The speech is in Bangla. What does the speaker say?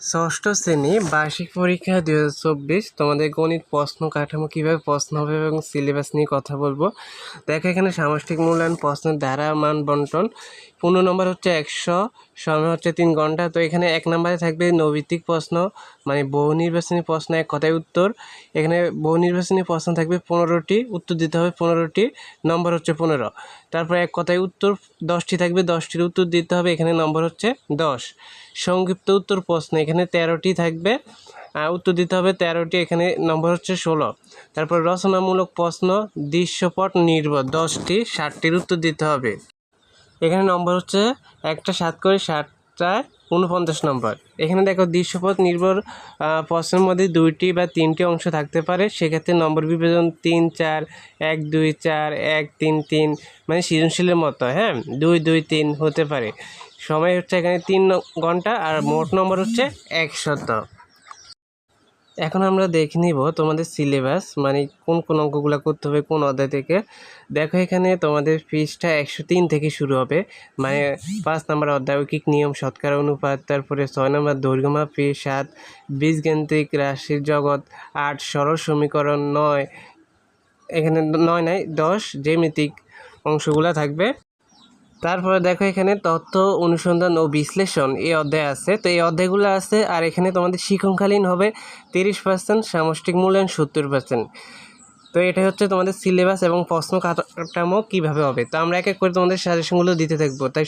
ষষ্ঠ শ্রেণি, বার্ষিক পরীক্ষা দু চব্বিশ। তোমাদের গণিত প্রশ্ন কাঠামো কীভাবে প্রশ্ন হবে এবং সিলেবাস নিয়ে কথা বলব। দেখো এখানে সামষ্টিক মূল্যায়ন প্রশ্নের ধারা মান বন্টন। পনেরো নম্বর হচ্ছে একশো সময় হচ্ছে তিন ঘণ্টা। তো এখানে এক নম্বরে থাকবে নৈভিত্তিক প্রশ্ন মানে বহু নির্বাচনী প্রশ্ন এক কথায় উত্তর। এখানে বহু নির্বাচনী প্রশ্ন থাকবে পনেরোটি, উত্তর দিতে হবে পনেরোটি, নম্বর হচ্ছে পনেরো। তারপর এক কথায় উত্তর, দশটি থাকবে, দশটির উত্তর দিতে হবে। এখানে নম্বর হচ্ছে দশ। সংক্ষিপ্ত উত্তর প্রশ্ন এখানে তেরোটি থাকবে। উত্তর দিতে হবে তেরোটি, এখানে নম্বর হচ্ছে ষোলো। তারপর রচনামূলক প্রশ্ন, দৃশ্যপট নির্ভর, দশটি, ষাটটির উত্তর দিতে হবে। এখানে নম্বর হচ্ছে একটা, সাত করে ষাটটায় উনপঞ্চাশ নম্বর। এখানে দেখো দৃশ্যপথ নির্ভর প্রশ্নের মধ্যে দুইটি বা তিনটি অংশ থাকতে পারে। সেক্ষেত্রে নম্বর বিভাজন তিন, চার, এক, দুই, চার, এক, তিন তিন মানে সৃজনশীলের মতো হ্যাঁ? দুই দুই, তিন হতে পারে। সময় হচ্ছে এখানে তিন ঘণ্টা আর মোট নম্বর হচ্ছে একশত। এখন আমরা দেখে নিব তোমাদের সিলেবাস মানে কোন কোন অঙ্কগুলো করতে হবে কোন অধ্যায় থেকে। দেখো এখানে তোমাদের পৃষ্ঠা একশো তিন থেকে শুরু হবে মানে পাঁচ নম্বর অধ্যায় ঐকিক নিয়ম শতকরা অনুপাত, তারপরে ছয় নম্বর দৈর্ঘ্যমাপী সাত বীজগান্ত্রিক রাশির জগৎ, আট, সরল সমীকরণ, নয়, এখানে নয় নাই, দশ, জ্যামিতিক অংশগুলো থাকবে। তারপরে দেখো এখানে তথ্য অনুসন্ধান ও বিশ্লেষণ এই অধ্যায় আছে। তো এই অধ্যায়গুলো আছে আর এখানে তোমাদের শিক্ষণকালীন হবে তিরিশ পার্সেন্ট সামষ্টিক মূল্যায়ন সত্তর পার্সেন্ট তো এটা হচ্ছে তোমাদের সিলেবাস এবং প্রশ্ন কাঠামো কীভাবে হবে। তো আমরা এক এক করে তোমাদের সাজেশনগুলো দিতে থাকব। তাই